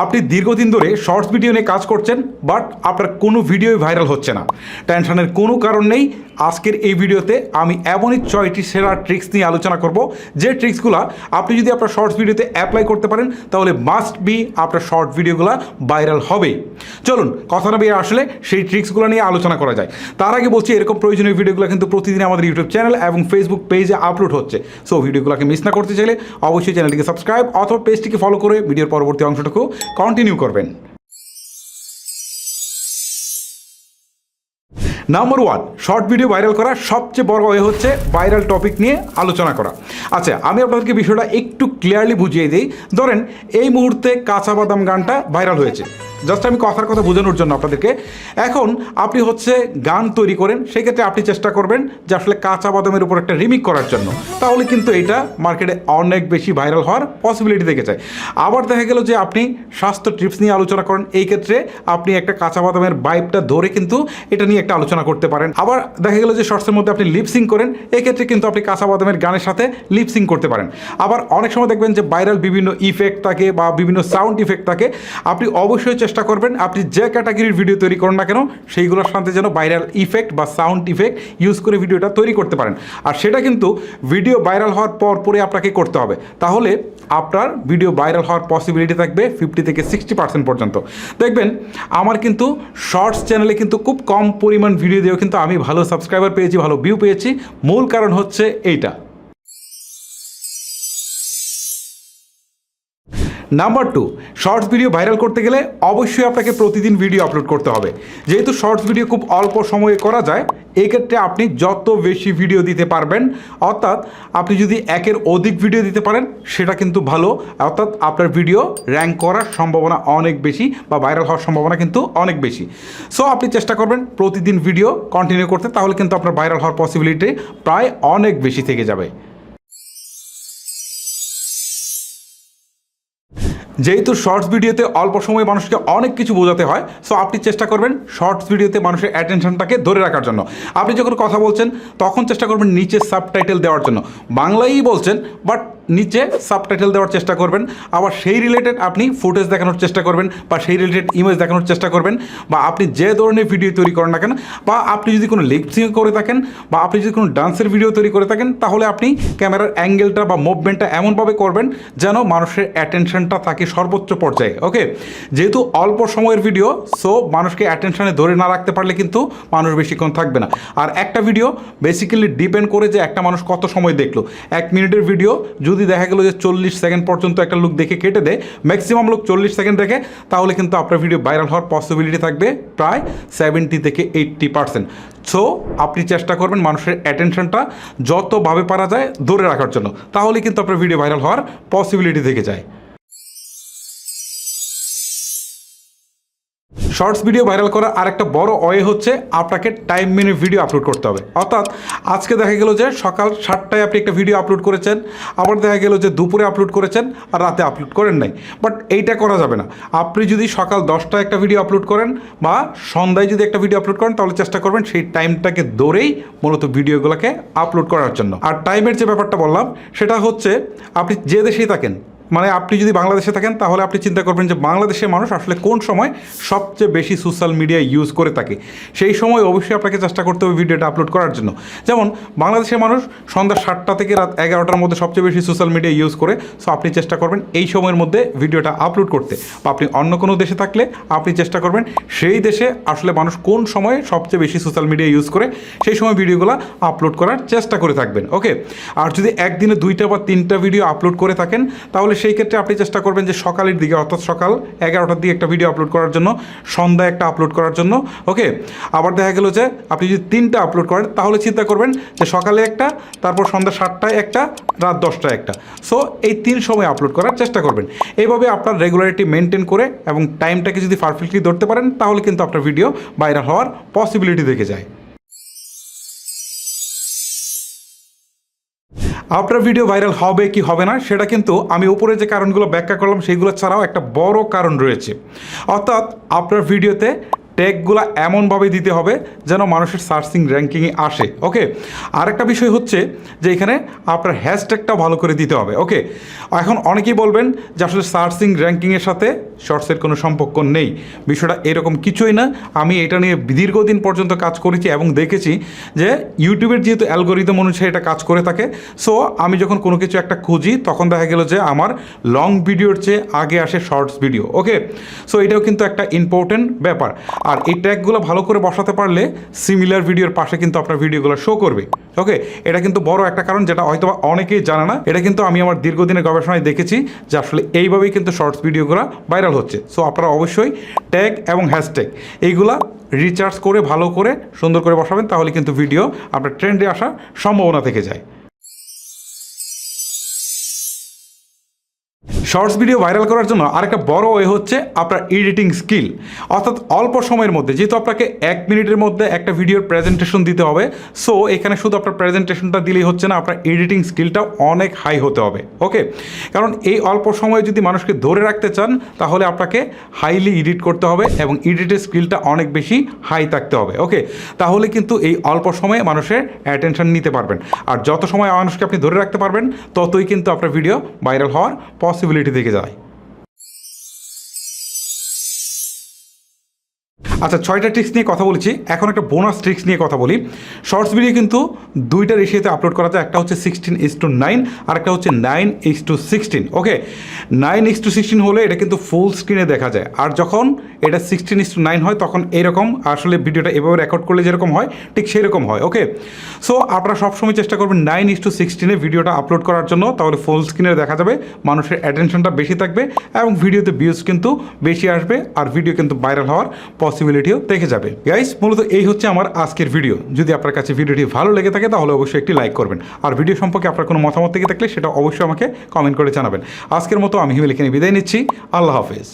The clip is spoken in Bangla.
আপনি দীর্ঘদিন ধরে শর্টস ভিডিও নিয়ে কাজ করছেন, বাট আপনার কোনো ভিডিওই ভাইরাল হচ্ছে না। টেনশনের কোনো কারণ নেই আজকের এই ভিডিওতে আমি এমনই ছয়টি সেরা ট্রিক্স নিয়ে আলোচনা করব। যে ট্রিক্সগুলো আপনি যদি আপনার শর্টস ভিডিওতে অ্যাপ্লাই করতে পারেন, তাহলে মাস্ট বি আপনার শর্ট ভিডিওগুলো ভাইরাল হবে। চলুন, কথা না আসলে সেই ট্রিক্সগুলো নিয়ে আলোচনা করা যায়। তার আগে বলছি, এরকম প্রয়োজনীয় ভিডিওগুলো কিন্তু প্রতিদিন আমাদের ইউটিউব চ্যানেল এবং ফেসবুক পেজে আপলোড হচ্ছে। সো ভিডিওগুলোকে মিস না করতে চাইলে অবশ্যই চ্যানেলটিকে সাবস্ক্রাইব অথবা পেজটিকে ফলো করে ভিডিওর পরবর্তী অংশটুকু কন্টিনিউ করবেন। Number one short video viral করা সবচেয়ে বড় ওয়ে হচ্ছে ভাইরাল টপিক নিয়ে আলোচনা করা। আচ্ছা আমি আপনাদেরকে বিষয়টা একটু ক্লিয়ারলি বুঝিয়ে দিই। ধরেন, এই মুহূর্তে কাঁচা বাদাম গানটা ভাইরাল হয়েছে। জাস্ট আমি কথার কথা বোঝানোর জন্য আপনাদেরকে। এখন আপনি হচ্ছে গান তৈরি করেন, সেক্ষেত্রে আপনি চেষ্টা করবেন যে আসলে কাঁচা বাদামের উপর একটা রিমিক করার জন্য। তাহলে কিন্তু এটা মার্কেটে অনেক বেশি ভাইরাল হওয়ার পসিবিলিটি থেকে যায়। আবার দেখা গেল যে আপনি স্বাস্থ্য টিপস নিয়ে আলোচনা করেন, এই ক্ষেত্রে আপনি একটা কাঁচা বাদামের বাইপটা ধরে কিন্তু এটা নিয়ে একটা আলোচনা করতে পারেন। আবার দেখা গেল যে শর্টসের মধ্যে আপনি লিপসিং করেন, এক্ষেত্রে কিন্তু আপনি কাঁচা বাদামের গানের সাথে লিপসিং করতে পারেন। আবার অনেক সময় দেখবেন যে ভাইরাল বিভিন্ন ইফেক্ট থাকে বা বিভিন্ন সাউন্ড ইফেক্ট থাকে। আপনি অবশ্যই চেষ্টা করবেন, আপনি যে ক্যাটাগরির ভিডিও তৈরি করেন না কেন, সেইগুলোর সাথে যেন ভাইরাল ইফেক্ট বা সাউন্ড ইফেক্ট ইউজ করে ভিডিওটা তৈরি করতে পারেন। আর সেটা কিন্তু ভিডিও ভাইরাল হওয়ার পর পরে আপনাকে করতে হবে। তাহলে আপনার ভিডিও ভাইরাল হওয়ার পসিবিলিটি থাকবে ফিফটি থেকে সিক্সটি পার্সেন্ট পর্যন্ত। দেখবেন, আমার কিন্তু শর্টস চ্যানেলে কিন্তু খুব কম পরিমাণ ভিডিও দিয়েও কিন্তু আমি ভালো সাবস্ক্রাইবার পেয়েছি, ভালো ভিউ পেয়েছি। মূল কারণ হচ্ছে এইটা। Number two shorts video viral করতে গেলে অবশ্যই আপনাকে প্রতিদিন ভিডিও আপলোড করতে হবে। যেহেতু শর্টস ভিডিও খুব অল্প সময়ে করা যায়, এক্ষেত্রে আপনি যত বেশি ভিডিও দিতে পারবেন, অর্থাৎ আপনি যদি একের অধিক ভিডিও দিতে পারেন, সেটা কিন্তু ভালো। অর্থাৎ আপনার ভিডিও র্যাঙ্ক করার সম্ভাবনা অনেক বেশি বা ভাইরাল হওয়ার সম্ভাবনা কিন্তু অনেক বেশি। সো আপনি চেষ্টা করবেন প্রতিদিন ভিডিও কন্টিনিউ করতে, তাহলে কিন্তু আপনার ভাইরাল হওয়ার পসিবিলিটি প্রায় অনেক বেশি থেকে যাবে। যেহেতু শর্টস ভিডিওতে অল্প সময়ে মানুষকে অনেক কিছু বোঝাতে হয় সো আপনি চেষ্টা করবেন শর্টস ভিডিওতে মানুষের অ্যাটেনশনটাকে ধরে রাখার জন্য। আপনি যখন কথা বলছেন, তখন চেষ্টা করবেন নিচে সাবটাইটেল দেওয়ার জন্য। বাংলায়ই বলছেন বাট নিচে সাবটাইটেল দেওয়ার চেষ্টা করবেন। আবার সেই রিলেটেড আপনি ফুটেজ দেখানোর চেষ্টা করবেন, বা সেই রিলেটেড ইমেজ দেখানোর চেষ্টা করবেন, বা আপনি যে ধরনের ভিডিও তৈরি করেন না কেন, বা আপনি যদি কোনো লিপসিং করে থাকেন, বা আপনি যদি কোনো ডান্সের ভিডিও তৈরি করে থাকেন, তাহলে আপনি ক্যামেরার অ্যাঙ্গেলটা বা মুভমেন্টটা এমনভাবে করবেন যেন মানুষের অ্যাটেনশনটা থাকে সর্বোচ্চ পর্যায়ে ওকে যেহেতু অল্প সময়ের ভিডিও সো মানুষকে অ্যাটেনশনে ধরে না রাখতে পারলে কিন্তু মানুষ বেশিক্ষণ থাকবে না। আর একটা ভিডিও বেসিক্যালি ডিপেন্ড করে যে একটা মানুষ কত সময় দেখল। এক মিনিটের ভিডিও যদি দেখা গেলো যে চল্লিশ সেকেন্ড পর্যন্ত একটা লোক দেখে কেটে দেয় ম্যাক্সিমাম লোক চল্লিশ সেকেন্ড দেখে, তাহলে কিন্তু আপনার ভিডিও ভাইরাল হওয়ার পসিবিলিটি থাকবে প্রায় সেভেন্টি থেকে এইট্টি পার্সেন্ট সো আপনি চেষ্টা করবেন মানুষের অ্যাটেনশনটা যতভাবে পারা যায় ধরে রাখার জন্য। তাহলে কিন্তু আপনার ভিডিও ভাইরাল হওয়ার পসিবিলিটি থেকে যায়। শর্টস ভিডিও ভাইরাল করার আরেকটা বড় ওয়ে হচ্ছে আপনাকে টাইম মেনে ভিডিও আপলোড করতে হবে। অর্থাৎ আজকে দেখা গেল যে সকাল সাতটায় আপনি একটা ভিডিও আপলোড করেছেন, আবার দেখা গেল যে দুপুরে আপলোড করেছেন, আর রাতে আপলোড করেন নাই। বাট এইটা করা যাবে না। আপনি যদি সকাল দশটায় একটা ভিডিও আপলোড করেন বা সন্ধ্যায় যদি একটা ভিডিও আপলোড করেন, তাহলে চেষ্টা করবেন সেই টাইমটাকে ধরেই মূলত ভিডিওগুলোকে আপলোড করার জন্য। আর টাইমের যে ব্যাপারটা বললাম, সেটা হচ্ছে আপনি যে দেশেই থাকেন মানে আপনি যদি বাংলাদেশে থাকেন, তাহলে আপনি চিন্তা করবেন যে বাংলাদেশের মানুষ আসলে কোন সময় সবচেয়ে বেশি সোশ্যাল মিডিয়া ইউজ করে থাকে। সেই সময় অবশ্যই আপনাকে চেষ্টা করতে হবে ভিডিওটা আপলোড করার জন্য। যেমন, বাংলাদেশের মানুষ সন্ধ্যা সাতটা থেকে রাত এগারোটার মধ্যে সবচেয়ে বেশি সোশ্যাল মিডিয়া ইউজ করে। সো আপনি চেষ্টা করবেন এই সময়ের মধ্যে ভিডিওটা আপলোড করতে। বা আপনি অন্য কোনো দেশে থাকলে আপনি চেষ্টা করবেন সেই দেশে আসলে মানুষ কোন সময়ে সবচেয়ে বেশি সোশ্যাল মিডিয়া ইউজ করে, সেই সময় ভিডিওগুলো আপলোড করার চেষ্টা করে থাকবেন। ওকে আর যদি একদিনে দুইটা বা তিনটা ভিডিও আপলোড করে থাকেন, তাহলে সেই ক্ষেত্রে আপনি চেষ্টা করবেন যে সকালের দিকে, অর্থাৎ সকাল এগারোটার দিকে একটা ভিডিও আপলোড করার জন্য, সন্ধ্যায় একটা আপলোড করার জন্য ওকে আবার দেখা গেল যে আপনি যদি তিনটা আপলোড করেন, তাহলে চিন্তা করবেন যে সকালে একটা, তারপর সন্ধ্যা সাতটায় একটা, রাত দশটায় একটা। সো এই তিন সময় আপলোড করার চেষ্টা করবেন। এইভাবে আপনার রেগুলারিটি মেনটেন করে এবং টাইমটাকে যদি পারফেক্টলি ধরতে পারেন, তাহলে কিন্তু আপনার ভিডিও ভাইরাল হওয়ার পসিবিলিটি থেকে যায়। আপনার ভিডিও ভাইরাল হবে কি হবে না, সেটা কিন্তু আমি উপরে যে কারণগুলো ব্যাখ্যা করলাম সেইগুলো ছাড়াও একটা বড় কারণ রয়েছে। অর্থাৎ আপনার ভিডিওতে ট্যাগগুলো এমনভাবে দিতে হবে যেন মানুষের সার্চিং র্যাঙ্কিংয়ে আসে ওকে আরেকটা বিষয় হচ্ছে যে এখানে আপনার হ্যাশট্যাগটা ভালো করে দিতে হবে ওকে এখন অনেকেই বলবেন যে আসলে সার্চিং র্যাঙ্কিংয়ের সাথে শর্টসের কোনো সম্পর্ক নেই। বিষয়টা এরকম কিছুই না। আমি এটা নিয়ে দীর্ঘদিন পর্যন্ত কাজ করেছি এবং দেখেছি যে ইউটিউবের যেহেতু অ্যালগোরিদম অনুসারে এটা কাজ করে থাকে সো আমি যখন কোনো কিছু একটা খুঁজি, তখন দেখা গেল যে আমার লং ভিডিওর চেয়ে আগে আসে শর্টস ভিডিও ওকে সো এটাও কিন্তু একটা ইম্পর্টেন্ট ব্যাপার। আর এই ট্যাগগুলো ভালো করে বসাতে পারলে সিমিলার ভিডিওর পাশে কিন্তু আপনার ভিডিওগুলো শো করবে ওকে এটা কিন্তু বড় একটা কারণ যেটা হয়তোবা অনেকেই জানে না। এটা কিন্তু আমি আমার দীর্ঘদিনের গবেষণায় দেখেছি যে আসলে এইভাবেই কিন্তু শর্টস ভিডিওগুলো ভাইরাল হচ্ছে। সো আপনারা অবশ্যই ট্যাগ এবং হ্যাশট্যাগ এইগুলা রিচার্জ করে, ভালো করে, সুন্দর করে বসাবেন, তাহলে কিন্তু ভিডিও আপনার ট্রেন্ডে আসার সম্ভাবনা থেকে যায়। শর্টস ভিডিও ভাইরাল করার জন্য আরেকটা বড় ওয়ে হচ্ছে আপনার এডিটিং স্কিল। অর্থাৎ অল্প সময়ের মধ্যে, যেহেতু আপনাকে এক মিনিটের মধ্যে একটা ভিডিওর প্রেজেন্টেশন দিতে হবে সো এখানে শুধু আপনার প্রেজেন্টেশনটা দিলেই হচ্ছে না, আপনার এডিটিং স্কিলটা অনেক হাই হতে হবে ওকে কারণ এই অল্প সময়ে যদি মানুষকে ধরে রাখতে চান, তাহলে আপনাকে হাইলি এডিট করতে হবে এবং এডিটের স্কিলটা অনেক বেশি হাই থাকতে হবে ওকে তাহলে কিন্তু এই অল্প সময়ে মানুষের অ্যাটেনশন নিতে পারবেন। আর যত সময় মানুষকে আপনি ধরে রাখতে পারবেন, ততই কিন্তু আপনার ভিডিও ভাইরাল হওয়ার পসিবিলিটি থেকে যায় আচ্ছা ছয়টা ট্রিক্স নিয়ে কথা বলেছি। এখন একটা বোনাস ট্রিক্স নিয়ে কথা বলি। শর্টস ভিডিও কিন্তু দুইটা রেশিওতে আপলোড করা যায়। একটা হচ্ছে সিক্সটিন ইস টু নাইন আর একটা হচ্ছে nine is to sixteen okay nine is to sixteen হলে এটা কিন্তু ফুল স্ক্রিনে দেখা যায়। আর যখন এটা সিক্সটিন ইস টু নাইন হয়, তখন এরকম আসলে ভিডিওটা এভাবে রেকর্ড করলে যেরকম হয়, ঠিক সেরকম হয় ওকে সো আপনারা সবসময় চেষ্টা করবেন নাইন ইস টু সিক্সটিনে ভিডিওটা আপলোড করার জন্য। তাহলে ফুল স্ক্রিনে দেখা যাবে, মানুষের অ্যাটেনশনটা বেশি থাকবে এবং ভিডিওতে ভিউজ কিন্তু বেশি আসবে আর ভিডিও কিন্তু ভাইরাল হওয়ার পসিবিলিটিও দেখে যাবে। গাইস মূলত এই হচ্ছে আমার আজকের ভিডিও যদি আপনার কাছে ভিডিওটি ভালো লেগে থাকে, তাহলে অবশ্যই একটি লাইক করবেন। আর ভিডিও সম্পর্কে আপনার কোনো মতামত থেকে থাকলে সেটা অবশ্যই আমাকে কমেন্ট করে জানাবেন। আজকের মতো আমি হিমেল বিদায় নিচ্ছি। আল্লাহ হাফেজ।